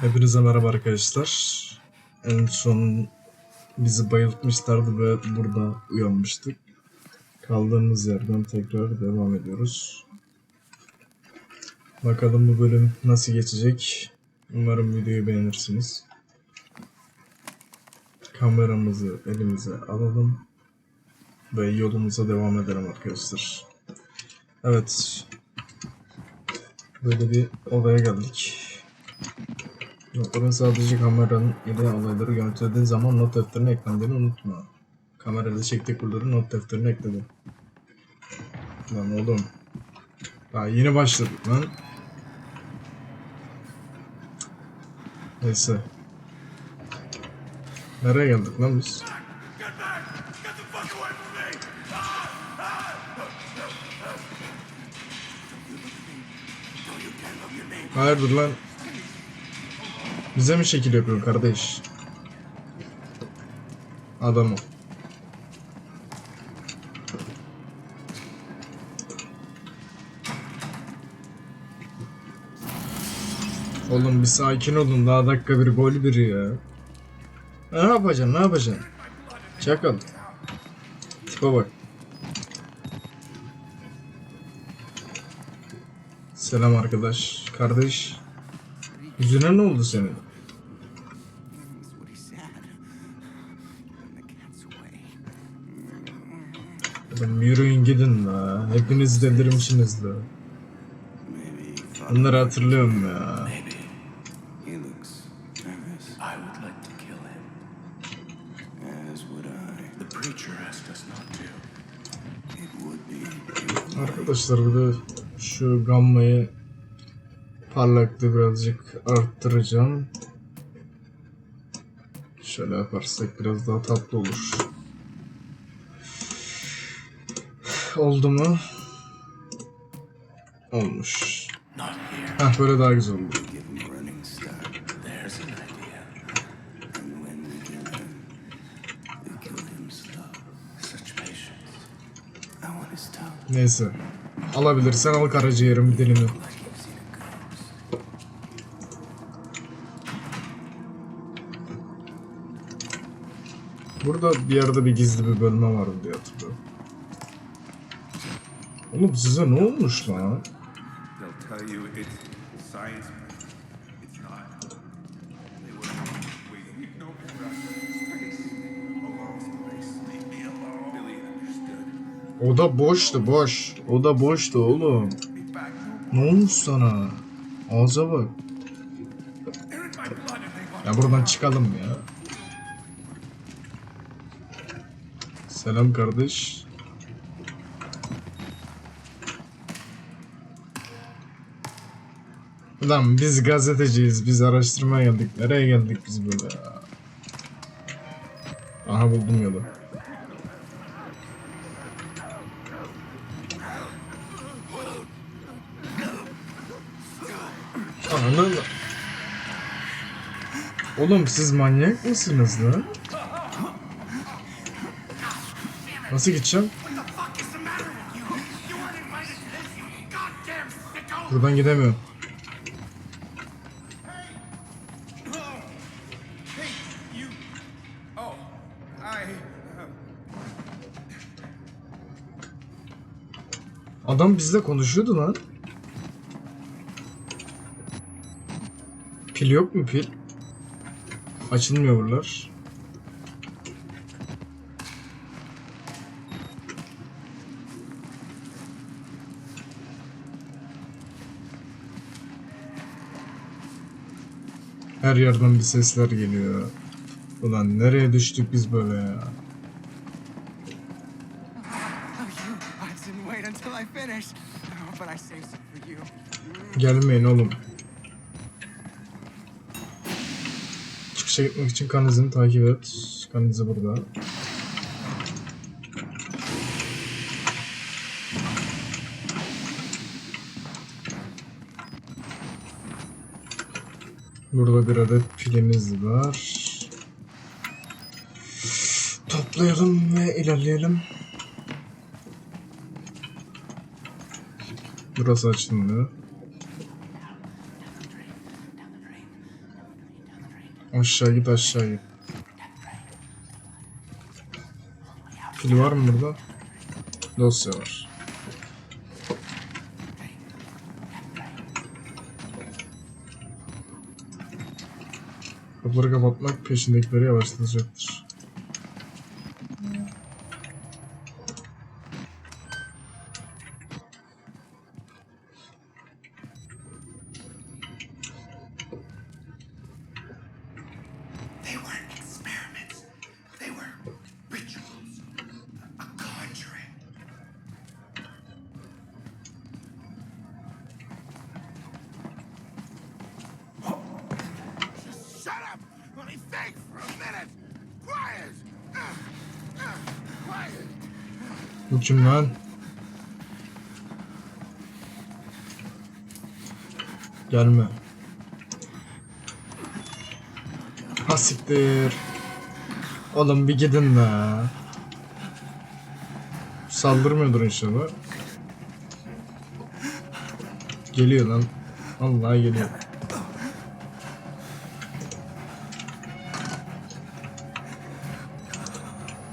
Hepinize merhaba arkadaşlar. En son bizi bayıltmışlardı ve burada uyanmıştık. Kaldığımız yerden tekrar devam ediyoruz. Bakalım bu bölüm nasıl geçecek. Umarım videoyu beğenirsiniz. Kameramızı elimize alalım. Ve yolumuza devam edelim arkadaşlar. Evet. Böyle bir olaya geldik. Notların sadece kameranın ile olayları görüntülediğin zaman not defterine eklendiğini unutma. Kamerayla çektiği kurları not defterine ekledim. Lan oğlum. Daha yeni başladık lan. Neyse. Nereye geldik lan biz? Hayırdır lan? Bize mi şekil yapıyorsun kardeş? Adam ol. Oğlum bir sakin olun daha dakika bir gol biri ya. Ne yapacaksın ne yapacaksın? Çakal. Tipe bak. Selam arkadaş. Kardeş. Yüzüne ne oldu senin? Oğlum yürüyün gidin la. Hepiniz delirmişsiniz la. Onları hatırlıyorum ya. Arkadaşlar bir de şu gammayı parlaklığı birazcık arttıracağım. Şöyle yaparsak biraz daha tatlı olur. Oldu mu? Olmuş. Heh böyle daha güzel oldu. Give him a running start, Burada bir yerde bir gizli bir bölme vardı diye hatırlıyorum. Oğlum size ne olmuş lan? They'll tell you it's science. It's not. They will. We no space. Alone space. Leave me alone. Billy understood. O da boştu boş. O da boştu oğlum. Ne olmuş sana? Ağza bak. Ya buradan çıkalım ya. Selam kardeş. Lan biz gazeteciyiz. Biz araştırmaya geldik. Nereye geldik biz böyle? Aha buldum yolu. Ananı... Oğlum siz manyak mısınız lan? Nasıl gideceğim? Buradan gidemiyorum. Adam bizle konuşuyordu lan. Pil yok mu pil? Açılmıyor buralar. Her yerden bir sesler geliyor. Ulan nereye düştük biz böyle ya? Gelmeyin oğlum. Çıkışa gitmek için kan izini takip et. Kan izi burada. Burada bir adet pilimiz var. Toplayalım ve ilerleyelim. Burası açılmıyor. Aşağı git aşağı git. Pil var mı burada? Dosya var. Kapıları kapatmak peşindekileri yavaşlatacaktır. Bu lan? Gelme. Ha siktir. Oğlum bir gidin la. Saldırmıyordur inşallah. Geliyor lan. Allah geliyor.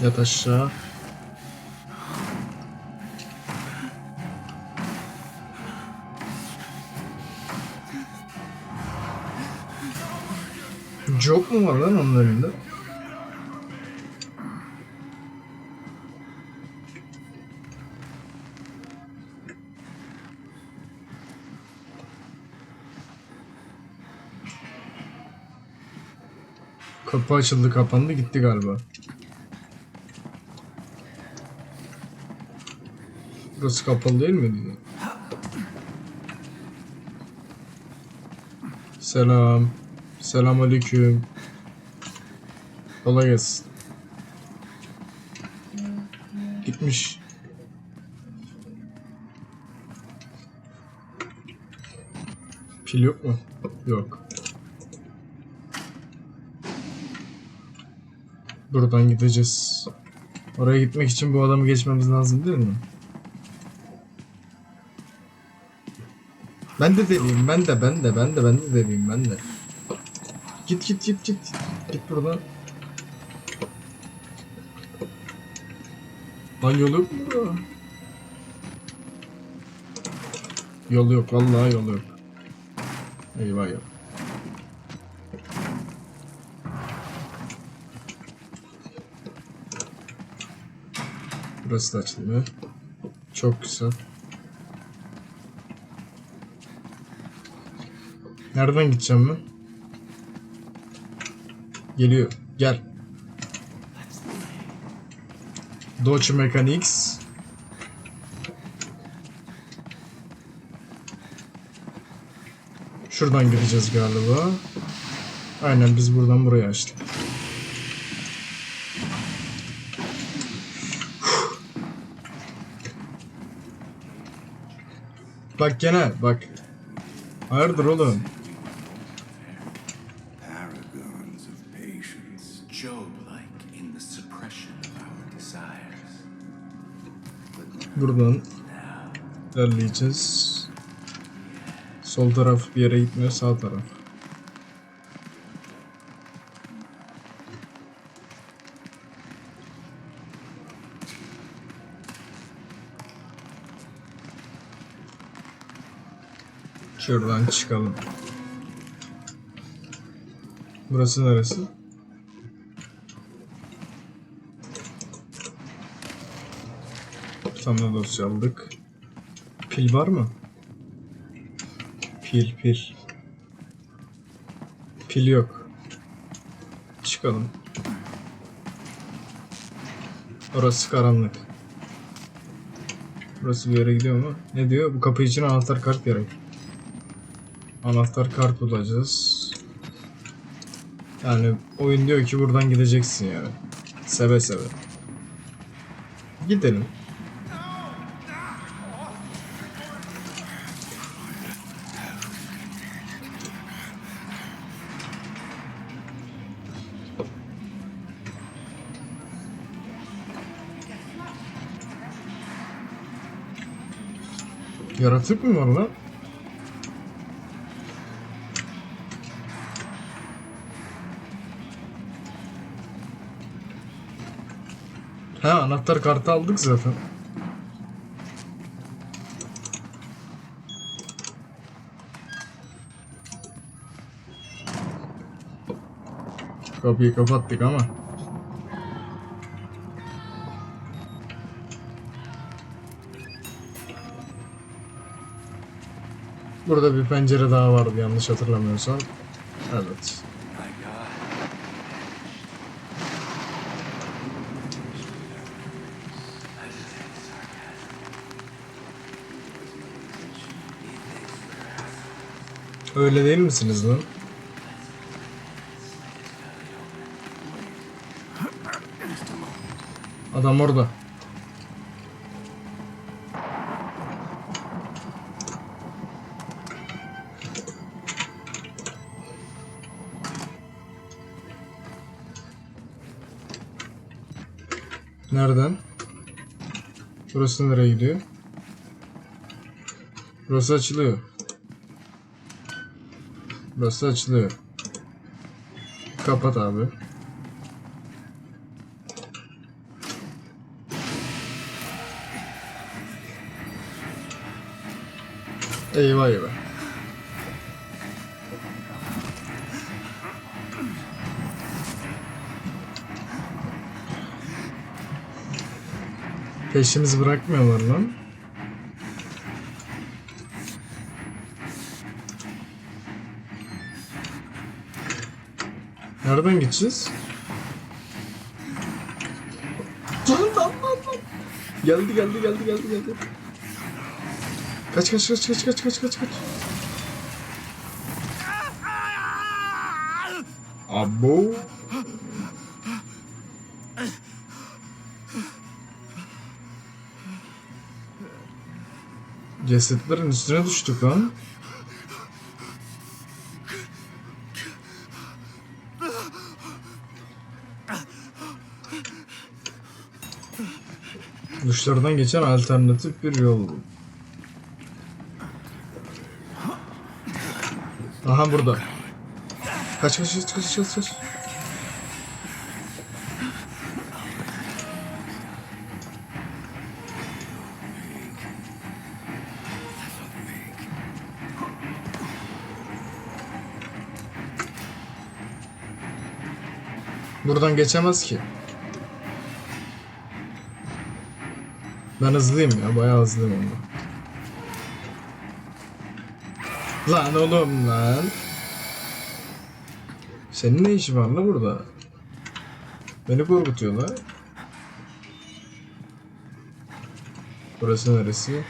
Yat aşağı. Joke mu var lan onun elinde? Kapı açıldı kapandı gitti galiba. Burası kapalı değil miydi? Selam. Selam aleyküm. Kolay gelsin. Gitmiş. Pil yok mu? Yok. Buradan gideceğiz. Oraya gitmek için bu adamı geçmemiz lazım değil mi? Ben de deliyim, ben de, ben de, ben de, ben de deliyim, ben de. Git git git git. Git buradan. Lan yol yok? Yol yok, vallahi yol yok. Eyvah ya. Burası da açılmıyor. Çok güzel. Nereden gideceğim ben? Geliyor. Gel. Dodge Mechanics. Şuradan gideceğiz galiba. Aynen biz buradan buraya açtık. Bak gene bak. Hayırdır oğlum? Buradan ilerleyeceğiz. Sol taraf bir yere gitmiyor, sağ taraf. Şuradan çıkalım. Burası neresi? Tane dosya aldık. Pil var mı? Pil pil. Pil yok. Çıkalım. Orası karanlık. Burası bir yere gidiyor mu? Ne diyor? Bu kapı için anahtar kart gerek. Anahtar kart bulacağız. Yani oyun diyor ki buradan gideceksin yani. Seve seve. Gidelim. Yaratık mı var lan? Ha anahtar kartı aldık zaten. Kapıyı kapattık ama. Burada bir pencere daha vardı yanlış hatırlamıyorsam. Evet. Öyle değil misiniz lan? Adam orada. Nereden? Burası nereye gidiyor? Burası açılıyor. Burası açılıyor. Kapat abi. Eyvah eyvah. Peşimizi bırakmıyorlar lan. Nereden gideceğiz? Lan lan lan lan. Geldi geldi geldi geldi geldi. Kaç kaç kaç kaç kaç kaç kaç kaç. Abo. Cesetlerin üstüne düştük lan. Duşlardan geçen alternatif bir yol. Aha burada. Kaç kaç kaç kaç kaç kaç. Buradan geçemez ki. Ben hızlıyım ya, bayağı hızlıyım onda. Lan oğlum lan. Senin ne işin var lan burada? Beni korkutuyorlar. Burası neresi?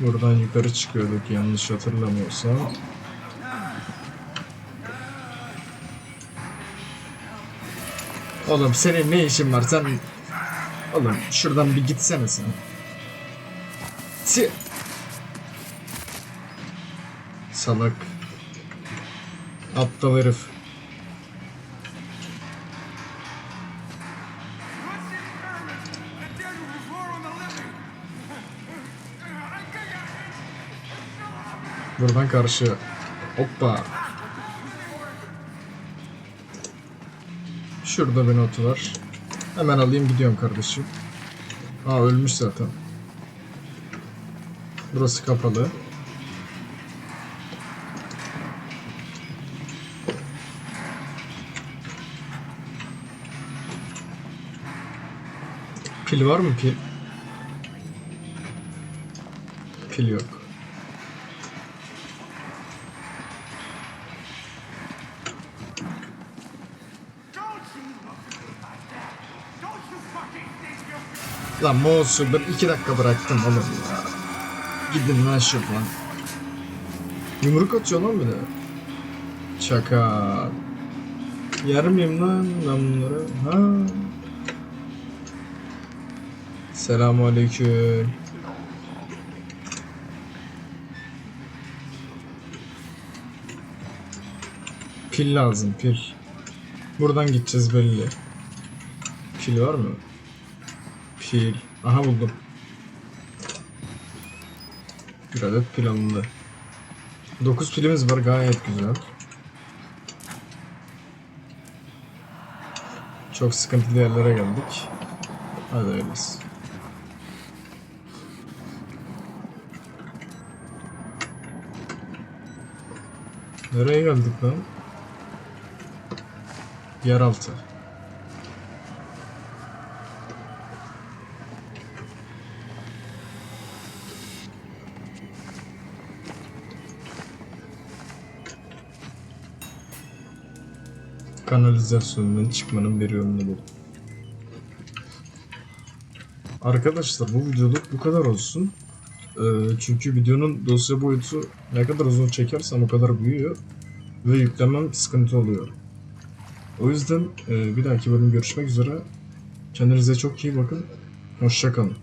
Buradan yukarı çıkıyorduk yanlış hatırlamıyorsam. Oğlum senin ne işin var sen? Oğlum şuradan bir gitsene sen. Si Salak. Aptal herif. Buradan karşı. Hoppa. Şurada bir notu var. Hemen alayım gidiyorum kardeşim. Aa ölmüş zaten. Burası kapalı. Pil var mı pil? Pil yok. Lan Moğol'su ben iki dakika bıraktım oğlum ya. Gidin lan şuradan. Yumruk atıyor lan bir de. Çaka. Yer miyim lan ben bunları? Ha. Selamun aleyküm. Pil lazım pil. Buradan gideceğiz belli. Pil var mı? Pil. Aha buldum. Bir adet pil alındı. 9 pilimiz var gayet güzel. Çok sıkıntılı yerlere geldik. Hadi öyleyse. Nereye geldik lan? Yeraltı. Kanalizasyondan çıkmanın bir yolunu buldum. Arkadaşlar bu videoluk bu kadar olsun. Ee, çünkü videonun dosya boyutu ne kadar uzun çekersem o kadar büyüyor ve yüklemem sıkıntı oluyor. O yüzden e, bir dahaki bölüm görüşmek üzere. Kendinize çok iyi bakın. Hoşçakalın.